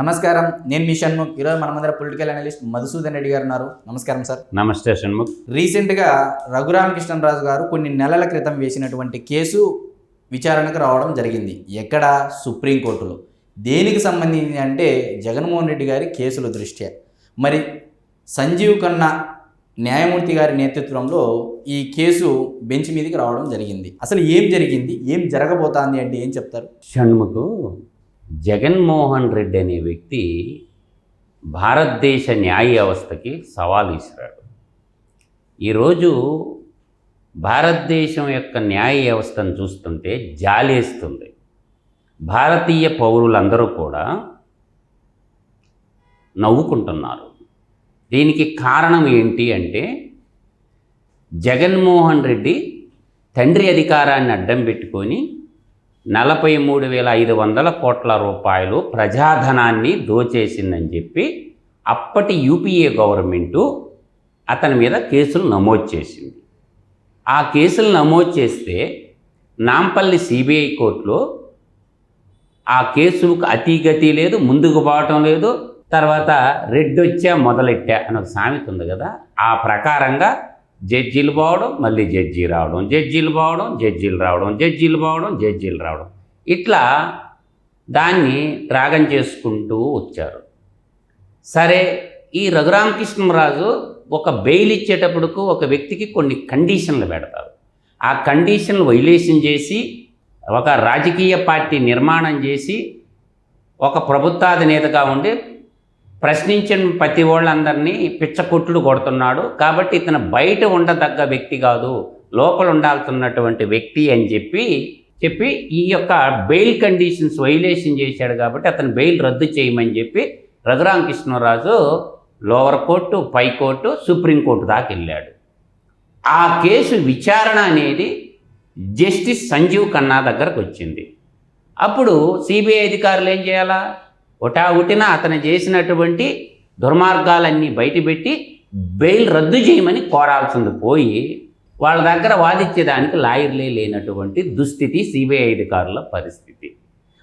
నమస్కారం. నేను మీ షణ్ముఖ్. ఈరోజు మన మందర పొలిటికల్ అనలిస్ట్ మధుసూదన్ రెడ్డి గారు ఉన్నారు. నమస్కారం సార్. నమస్తే షణ్ముఖ్. రీసెంట్గా రఘురామకృష్ణరాజు గారు కొన్ని నెలల క్రితం వేసినటువంటి కేసు విచారణకు రావడం జరిగింది. ఎక్కడ? సుప్రీంకోర్టులో. దేనికి సంబంధించి అంటే జగన్మోహన్ రెడ్డి గారి కేసుల దృష్ట్యా. మరి సంజీవ్ ఖన్నా న్యాయమూర్తి గారి నేతృత్వంలో ఈ కేసు బెంచ్ మీదకి రావడం జరిగింది. అసలు ఏం జరిగింది? ఏం జరగబోతోంది అంటే ఏం చెప్తారు? షణ్ముఖ్ జగన్మోహన్ రెడ్డి అనే వ్యక్తి భారతదేశ న్యాయ వ్యవస్థకి సవాల్ విసిరాడు. ఈరోజు భారతదేశం యొక్క న్యాయ వ్యవస్థను చూస్తుంటే జాలేస్తుంది. భారతీయ పౌరులందరూ కూడా నవ్వుకుంటున్నారు. దీనికి కారణం ఏంటి అంటే జగన్మోహన్ రెడ్డి తండ్రి అధికారాన్ని అడ్డం పెట్టుకొని నలభై మూడు వేల ఐదు వందల కోట్ల రూపాయలు ప్రజాధనాన్ని దోచేసిందని చెప్పి అప్పటి యూపీఏ గవర్నమెంటు అతని మీద కేసులు నమోదు చేసింది. ఆ కేసులు నమోదు చేస్తే నాంపల్లి సిబిఐ కోర్టులో ఆ కేసుకు అతిగతి లేదు ముందుకు పోవటం లేదు తర్వాత రెడ్డొచ్చా మొదలెట్టా అని ఒక సామెత ఉంది కదా. ఆ ప్రకారంగా జడ్జీలు పోవడం మళ్ళీ జడ్జీ రావడం జడ్జీలు పోవడం జడ్జీలు రావడం జడ్జీలు పోవడం జడ్జీలు రావడం. ఇట్లా దాన్ని త్రాగం చేసుకుంటూ వచ్చారు. సరే ఈ రఘురామకృష్ణరాజు ఒక బెయిల్ ఇచ్చేటప్పుడుకు ఒక వ్యక్తికి కొన్ని కండిషన్లు పెడతారు. ఆ కండిషన్లు వైలేషన్ చేసి ఒక రాజకీయ పార్టీ నిర్మాణం చేసి ఒక ప్రభుత్వాధినేతగా ఉండి ప్రశ్నించిన ప్రతి వాళ్ళందరినీ పిచ్చకొట్టుడు కొడుతున్నాడు. కాబట్టి ఇతను బయట ఉండదగ్గ వ్యక్తి కాదు. లోపల ఉండాల్సినటువంటి వ్యక్తి అని చెప్పి చెప్పి ఈ యొక్క బెయిల్ కండిషన్స్ వైలేషన్ చేశాడు కాబట్టి అతను బెయిల్ రద్దు చేయమని చెప్పి రఘురామకృష్ణరాజు లోవర్ కోర్టు పై కోర్టు సుప్రీంకోర్టు దాకా వెళ్ళాడు. ఆ కేసు విచారణ అనేది జస్టిస్ సంజీవ్ ఖన్నా దగ్గరకు వచ్చింది. అప్పుడు సిబిఐ అధికారులు ఏం చేయాలా? ఒటా ఉటిన అతను చేసినటువంటి దుర్మార్గాలన్నీ బయటపెట్టి బెయిల్ రద్దు చేయమని కోరాల్సింది పోయి వాళ్ళ దగ్గర వాదించేదానికి లాయర్లే లేనటువంటి దుస్థితి సిబిఐ అధికారుల పరిస్థితి.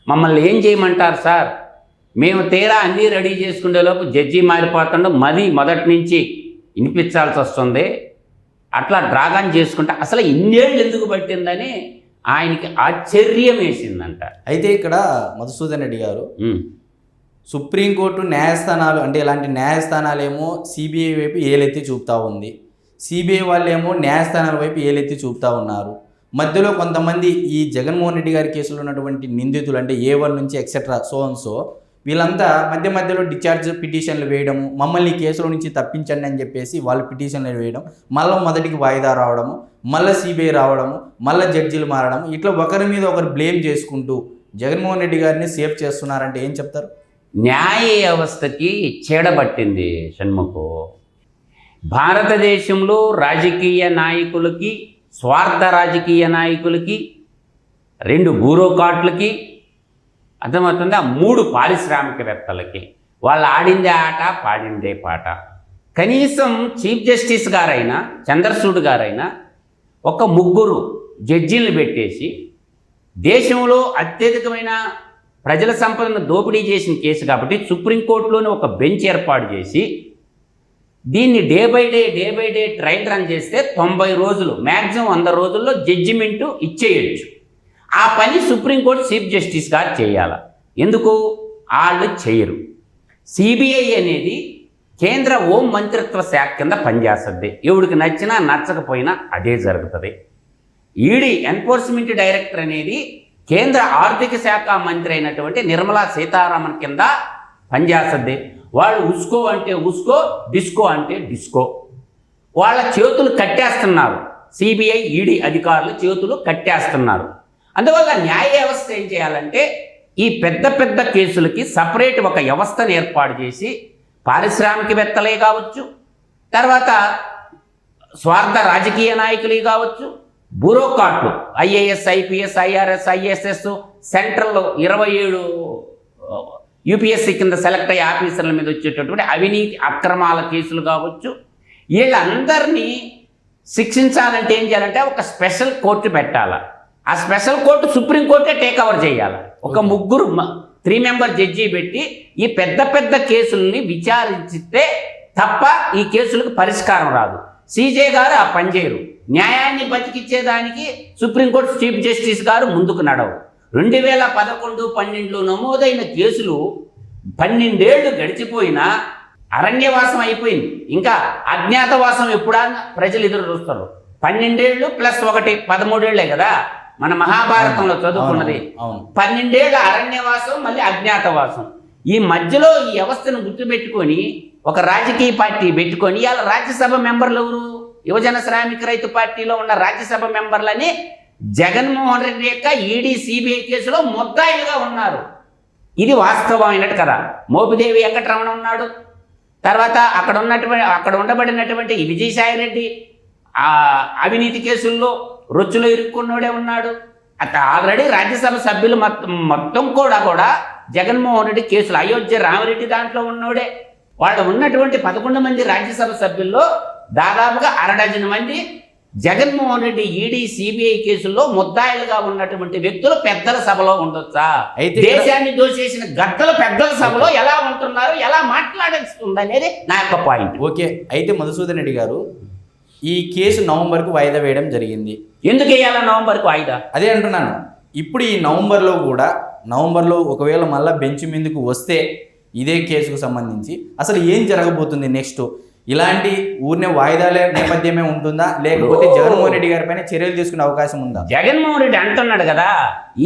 మమ్మల్ని ఏం చేయమంటారు సార్? మేము తీరా అన్నీ రెడీ చేసుకునేలోపు జడ్జి మారిపోతుండో మది మొదటి నుంచి వినిపించాల్సి వస్తుంది. అట్లా డ్రాగన్ చేసుకుంటే అసలు ఇన్నేళ్ళు ఎందుకు పట్టిందని ఆయనకి ఆశ్చర్యం వేసిందంట. అయితే ఇక్కడ మధుసూదన్ రెడ్డి గారు. సుప్రీంకోర్టు న్యాయస్థానాలు అంటే ఇలాంటి న్యాయస్థానాలేమో సిబిఐ వైపు ఏలెత్తి చూపుతా ఉంది. సిబిఐ వాళ్ళేమో న్యాయస్థానాల వైపు ఏలెత్తి చూపుతా ఉన్నారు. మధ్యలో కొంతమంది ఈ జగన్మోహన్ రెడ్డి గారి కేసులో ఉన్నటువంటి నిందితులు అంటే ఏ వన్ నుంచి ఎక్సెట్రా సో అండ్ సో వీళ్ళంతా మధ్య మధ్యలో డిశ్చార్జ్ పిటిషన్లు వేయడము మమ్మల్ని కేసులో నుంచి తప్పించండి అని చెప్పేసి వాళ్ళు పిటిషన్లు వేయడం మళ్ళీ మొదటికి వాయిదా రావడము మళ్ళీ సిబిఐ రావడము మళ్ళీ జడ్జీలు మారడం ఇట్లా ఒకరి మీద ఒకరు బ్లేమ్ చేసుకుంటూ జగన్మోహన్ రెడ్డి గారిని సేఫ్ చేస్తున్నారంటే ఏం చెప్తారు? న్యాయ వ్యవస్థకి చేడబట్టింది షణ్ముఖు. భారతదేశంలో రాజకీయ నాయకులకి స్వార్థ రాజకీయ నాయకులకి రెండు బ్యూరోక్రాట్లకి అర్థమవుతుంది? ఆ మూడు పారిశ్రామికవేత్తలకి. వాళ్ళు ఆడిందే ఆట పాడిందే పాట. కనీసం చీఫ్ జస్టిస్ గారైనా చంద్రసూడ్ గారైనా ఒక ముగ్గురు జడ్జీలు పెట్టేసి దేశంలో అత్యధికమైన ప్రజల సంపదను దోపిడీ చేసిన కేసు కాబట్టి సుప్రీంకోర్టులోనే ఒక బెంచ్ ఏర్పాటు చేసి దీన్ని day by day day by day trial run చేస్తే తొంభై రోజులు మ్యాక్సిమం వంద రోజుల్లో జడ్జిమెంటు ఇచ్చేయచ్చు. ఆ పని సుప్రీంకోర్టు చీఫ్ జస్టిస్ గారు చేయాల. ఎందుకు? వాళ్ళు చేయరు. సిబిఐ అనేది కేంద్ర హోం మంత్రిత్వ శాఖ కింద పనిచేస్తుంది. ఎవడికి నచ్చినా నచ్చకపోయినా అదే జరుగుతుంది. ఈడీ ఎన్ఫోర్స్మెంట్ డైరెక్టర్ అనేది కేంద్ర ఆర్థిక శాఖ మంత్రి అయినటువంటి నిర్మలా సీతారామన్ కింద పనిచేస్తుంది. వాళ్ళు ఉస్కో అంటే ఉస్కో డిస్కో అంటే డిస్కో. వాళ్ళ చేతులు కట్టేస్తున్నారు. సిబిఐ ఈడీ అధికారులు చేతులు కట్టేస్తున్నారు. అందువల్ల న్యాయ వ్యవస్థ ఏం చేయాలంటే ఈ పెద్ద పెద్ద కేసులకి సపరేట్ ఒక వ్యవస్థను ఏర్పాటు చేసి పారిశ్రామికవేత్తలే కావచ్చు తర్వాత స్వార్థ రాజకీయ నాయకులే కావచ్చు బ్యూరోక్రాట్లు ఐఏఎస్ ఐపీఎస్ ఐఆర్ఎస్ ఐఎస్ఎస్ సెంట్రల్లో ఇరవై ఏడు యూపీఎస్సీ కింద సెలెక్ట్ అయ్యే ఆఫీసర్ల మీద వచ్చేటటువంటి అవినీతి అక్రమాల కేసులు కావచ్చు. వీళ్ళందరినీ శిక్షించాలంటే ఏం చేయాలంటే ఒక స్పెషల్ కోర్టు పెట్టాలి. ఆ స్పెషల్ కోర్టు సుప్రీంకోర్టే టేక్ ఓవర్ చేయాలి. ఒక ముగ్గురు త్రీ మెంబర్ జడ్జి పెట్టి ఈ పెద్ద పెద్ద కేసుల్ని విచారించితే తప్ప ఈ కేసులకు పరిష్కారం రాదు. సీజే గారు ఆ పని చేయరు. న్యాయాన్ని బతికిచ్చేదానికి సుప్రీంకోర్టు చీఫ్ జస్టిస్ గారు ముందుకు నడవు. రెండు వేల పదకొండు పన్నెండులో నమోదైన కేసులు పన్నెండేళ్ళు గడిచిపోయినా అరణ్యవాసం అయిపోయింది. ఇంకా అజ్ఞాతవాసం ఎప్పుడా ప్రజలు ఎదురు చూస్తారు. పన్నెండేళ్ళు ప్లస్ ఒకటి పదమూడేళ్ళే కదా? మన మహాభారతంలో చదువుకున్నది. అవును. పన్నెండేళ్ళ అరణ్యవాసం మళ్ళీ అజ్ఞాతవాసం. ఈ మధ్యలో ఈ వ్యవస్థను గుర్తుపెట్టుకొని ఒక రాజకీయ పార్టీ పెట్టుకొని ఇవాళ రాజ్యసభ మెంబర్లు ఎవరు? యువజన శ్రామిక రైతు పార్టీలో ఉన్న రాజ్యసభ మెంబర్లని జగన్మోహన్ రెడ్డి యొక్క ఈడీ సిబిఐ కేసులో ముద్దాయిలుగా ఉన్నారు. ఇది వాస్తవమైనట్టు కదా. మోపిదేవి వెంకటరమణ ఉన్నాడు. తర్వాత అక్కడ ఉన్నటువంటి అక్కడ ఉండబడినటువంటి ఈ విజయసాయి రెడ్డి అవినీతి కేసుల్లో రొచ్చులో ఇరుక్కున్నోడే ఉన్నాడు. అత ఆల్రెడీ రాజ్యసభ సభ్యులు మొత్తం మొత్తం కూడా కూడా జగన్మోహన్ రెడ్డి కేసులు అయోధ్య రామరెడ్డి దాంట్లో ఉన్నోడే. వాళ్ళు ఉన్నటువంటి పదకొండు మంది రాజ్యసభ సభ్యుల్లో దాదాపుగా అరడజన్ మంది జగన్మోహన్ రెడ్డి ఈడీ సిబిఐ కేసుల్లో ముద్దాయిలుగా ఉన్నటువంటి వ్యక్తులు పెద్దల సభలో ఉండొచ్చా? అయితే దేశాన్ని దోచేసిన గద్దలు పెద్దల సభలో ఎలా ఉంటున్నారు? ఎలా మాట్లాడేస్తుంది అనేది నా యొక్క పాయింట్. ఓకే అయితే మధుసూదన్ రెడ్డి గారు ఈ కేసు నవంబర్కు వాయిదా వేయడం జరిగింది. ఎందుకు వేయాల నవంబర్కు వాయిదా? అదే అంటున్నాను. ఇప్పుడు ఈ నవంబర్లో కూడా నవంబర్లో ఒకవేళ మళ్ళీ బెంచ్ మీదకు వస్తే ఇదే కేసుకు సంబంధించి అసలు ఏం జరగబోతుంది నెక్స్ట్? ఇలాంటి ఊరినే వాయిదాలే నేపథ్యమే ఉంటుందా? లేకపోతే జగన్మోహన్ రెడ్డి గారి పైన చర్యలు తీసుకునే అవకాశం ఉందా? జగన్మోహన్ రెడ్డి అంటున్నాడు కదా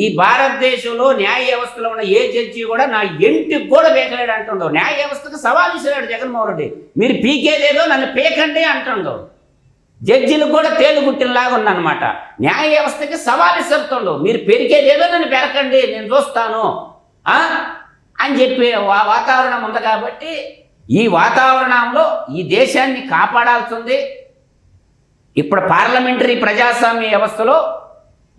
ఈ భారతదేశంలో న్యాయ వ్యవస్థలో ఉన్న ఏ జడ్జి కూడా నా ఇంటికి కూడా పీకలేడు అంటుండవు న్యాయ వ్యవస్థకు సవాల్ ఇస్తున్నాడు జగన్మోహన్ రెడ్డి. మీరు పీకేదేదో నన్ను పీకండి అంటుండవు జడ్జిలకు కూడా తేలు గుట్టినలాగా ఉందన్నమాట. న్యాయ వ్యవస్థకి సవాల్ ఇస్తుండవు మీరు పెరిగేదేదో నన్ను పెరకండి నేను చూస్తాను? అని చెప్పి వాతావరణం ఉంది కాబట్టి ఈ వాతావరణంలో ఈ దేశాన్ని కాపాడాల్సింది ఇప్పుడు పార్లమెంటరీ ప్రజాస్వామ్య వ్యవస్థలో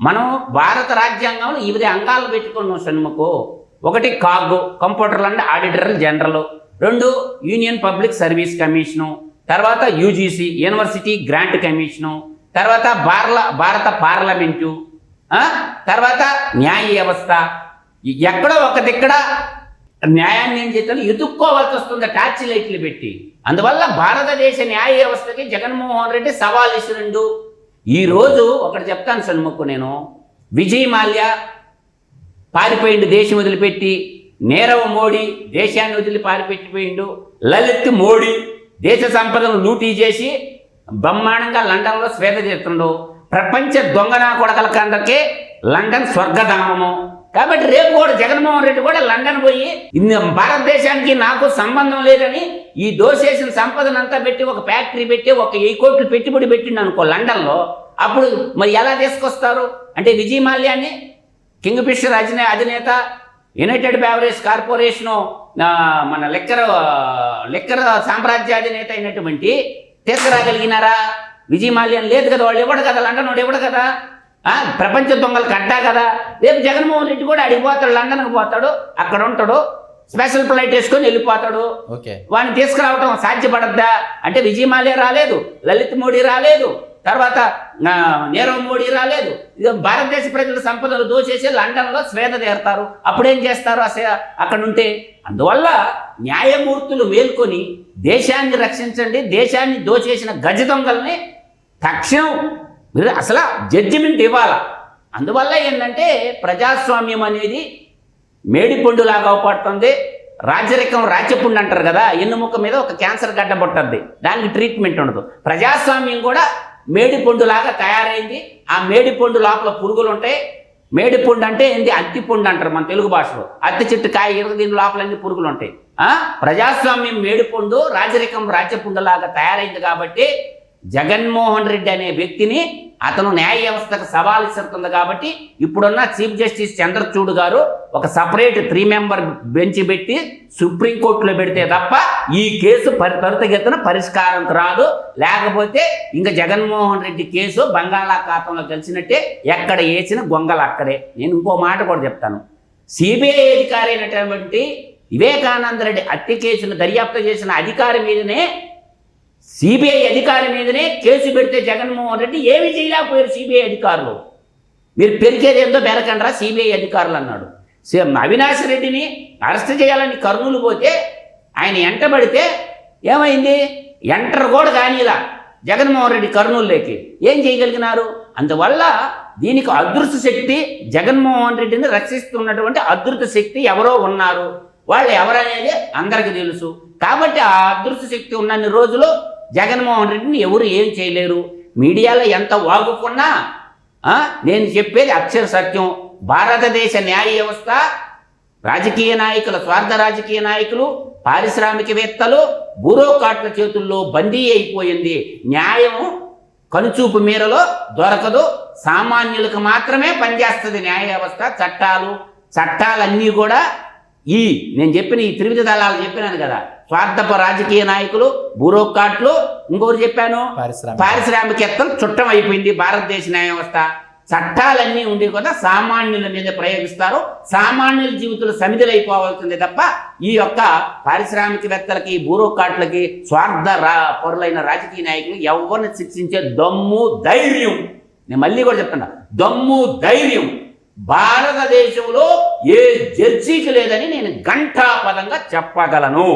మనం భారత రాజ్యాంగంలో ఇవిధ అంగాలు పెట్టుకున్నాం సినిమాకు ఒకటి కాగ్ కంప్యూటర్ అండ్ ఆడిటర్లు జనరల్. రెండు యూనియన్ పబ్లిక్ సర్వీస్ కమిషను. తర్వాత యూజీసీ యూనివర్సిటీ గ్రాంట్ కమిషను. తర్వాత భారల భారత పార్లమెంటు. తర్వాత న్యాయ వ్యవస్థ. ఎక్కడో ఒక దిక్కడ న్యాయాన్ని ఏం చేస్తాను ఎదుక్కోవాల్సి వస్తుంది టార్చ్ లైట్లు పెట్టి. అందువల్ల భారతదేశ న్యాయ వ్యవస్థకి జగన్మోహన్ రెడ్డి సవాల్ ఇస్తుండు ఈరోజు ఒకటి చెప్తాను సన్ముక్కు నేను. విజయ్ మాల్య పారిపోయిండు దేశం వదిలిపెట్టి. నీరవ్ మోడీ దేశాన్ని వదిలి పారిపెట్టిపోయిండు. లలిత్ మోడీ దేశ సంపదను లూటీ చేసి బ్రహ్మాండంగా లండన్లో స్వేద చేస్తుండు. ప్రపంచ దొంగనా కొడకలకందరికీ లండన్ స్వర్గధామము. కాబట్టి రేపు కూడా జగన్మోహన్ రెడ్డి కూడా లండన్ పోయి ఇన్ని భారతదేశానికి నాకు సంబంధం లేదని ఈ దోసేసిన సంపదనంతా పెట్టి ఒక ఫ్యాక్టరీ పెట్టి ఒక వెయ్యి కోట్లు పెట్టుబడి పెట్టిండు అనుకో లండన్లో అప్పుడు మరి ఎలా తీసుకొస్తారు? అంటే విజయ్ మాల్యాన్ని కింగ్ ఫిషర్ అధినే అధినేత యునైటెడ్ బ్యావరేజ్ కార్పొరేషను మన లెక్కర లెక్కర సామ్రాజ్యాధినేత అయినటువంటి తీసుకురాగలిగినారా? విజయ్ మాల్యం లేదు కదా వాళ్ళు ఇవ్వడు కదా లండన్ వాడు ఇవ్వడు కదా? ప్రపంచ దొంగలకు అడ్డా కదా. రేపు జగన్మోహన్ రెడ్డి కూడా అడిగిపోతాడు లండన్కి పోతాడు అక్కడ ఉంటాడు స్పెషల్ ఫ్లైట్ వేసుకొని వెళ్ళిపోతాడు. ఓకే. వాడిని తీసుకురావటం సాధ్యపడద్దా? అంటే విజయ్ మాల్యా రాలేదు లలిత్ మోడీ రాలేదు తర్వాత నీరవ్ మోడీ రాలేదు. భారతదేశ ప్రజల సంపదలు దోచేసి లండన్లో స్వేద తీరుతారు అప్పుడేం చేస్తారు అక్కడ ఉంటే? అందువల్ల న్యాయమూర్తులు మేల్కొని దేశాన్ని రక్షించండి దేశాన్ని దోచేసిన గజ దొంగల్ని తక్షణం మీరు అసలు జడ్జిమెంట్ ఇవ్వాలా. అందువల్ల ఏంటంటే ప్రజాస్వామ్యం అనేది మేడిపండులాగా అవపడుతుంది. రాజరికం రాచపుండు అంటారు కదా ఎన్నుముక్క మీద ఒక క్యాన్సర్ గడ్డ పుట్టద్ది. దానికి ట్రీట్మెంట్ ఉండదు. ప్రజాస్వామ్యం కూడా మేడిపండులాగా తయారైంది. ఆ మేడిపండు లోపల పురుగులు ఉంటాయి. మేడిపండు అంటే ఏంది? అత్తిపండు అంటారు మన తెలుగు భాషలో. అత్తి చెట్టు కాయ ఇరగ దీని లోపల అన్ని పురుగులు ఉంటాయి. ప్రజాస్వామ్యం మేడిపండు రాజరికం రాచపుండులాగా తయారైంది కాబట్టి జగన్మోహన్ రెడ్డి అనే వ్యక్తిని అతను న్యాయ వ్యవస్థకు సవాల్ ఇస్తుంది కాబట్టి ఇప్పుడున్న చీఫ్ జస్టిస్ చంద్రచూడ్ గారు ఒక సపరేట్ త్రీ మెంబర్ బెంచ్ పెట్టి సుప్రీంకోర్టులో పెడితే తప్ప ఈ కేసు పరి త్వరితగతిన పరిష్కారం రాదు. లేకపోతే ఇంకా జగన్మోహన్ రెడ్డి కేసు బంగాళాఖాతంలో కలిసినట్టే ఎక్కడ వేసిన గొంగలు అక్కడే. నేను ఇంకో మాట కూడా చెప్తాను. సిబిఐ అధికారి అయినటువంటి వివేకానంద రెడ్డి హత్య కేసును దర్యాప్తు చేసిన అధికారి మీదనే సిబిఐ అధికారి మీదనే కేసు పెడితే జగన్మోహన్ రెడ్డి ఏమి చేయలేకపోయారు సిబిఐ అధికారులు. మీరు పెరిగేది ఏందో బెరకండ్రా సిబిఐ అధికారులు అన్నాడు. సే- అవినాష్ రెడ్డిని అరెస్ట్ చేయాలని కర్నూలు పోతే ఆయన ఎంటబడితే ఏమైంది? ఎంటర్ కూడా కానీలా. జగన్మోహన్ రెడ్డి కర్నూలులోకి ఏం చేయగలిగినారు? అందువల్ల దీనికి అదృష్ట శక్తి జగన్మోహన్ రెడ్డిని రక్షిస్తున్నటువంటి అదృష్ట శక్తి ఎవరో ఉన్నారు. వాళ్ళు ఎవరనేది అందరికీ తెలుసు. కాబట్టి ఆ అదృష్ట శక్తి ఉన్నన్ని రోజులు జగన్మోహన్ రెడ్డిని ఎవరు ఏం చేయలేరు? మీడియాలో ఎంత వాగుకున్నా నేను చెప్పేది అక్షర సత్యం. భారతదేశ న్యాయ వ్యవస్థ రాజకీయ నాయకుల స్వార్థ రాజకీయ నాయకులు పారిశ్రామికవేత్తలు బ్యూరోక్రాట్ల చేతుల్లో బందీ అయిపోయింది. న్యాయం కనుచూపు మేరలో దొరకదు. సామాన్యులకు మాత్రమే పనిచేస్తుంది న్యాయ వ్యవస్థ చట్టాలు చట్టాలన్నీ కూడా ఈ నేను చెప్పిన ఈ త్రివిధ దళాలు చెప్పినాను కదా. స్వార్థప రాజకీయ నాయకులు బ్యూరోక్రాట్లు ఇంకోటి చెప్పాను? పారిశ్రామిక. పారిశ్రామికవేత్తలు చుట్టం అయిపోయింది భారతదేశ న్యాయ వ్యవస్థ. చట్టాలన్నీ ఉండి కూడా సామాన్యుల మీద ప్రయోగిస్తారు. సామాన్యుల జీవితాలు సమిధులైపోవాల్సిందే తప్ప ఈ యొక్క పారిశ్రామికవేత్తలకి బ్యూరోక్రాట్లకి స్వార్థ రా పరులైన రాజకీయ నాయకులు ఎవరిని శిక్షించే దమ్ము ధైర్యం. నేను మళ్ళీ కూడా చెప్తున్నా దమ్ము ధైర్యం. భారతదేశంలో ఏ జడ్జికి లేదని నేను ఘంటాపదంగా చెప్పగలను.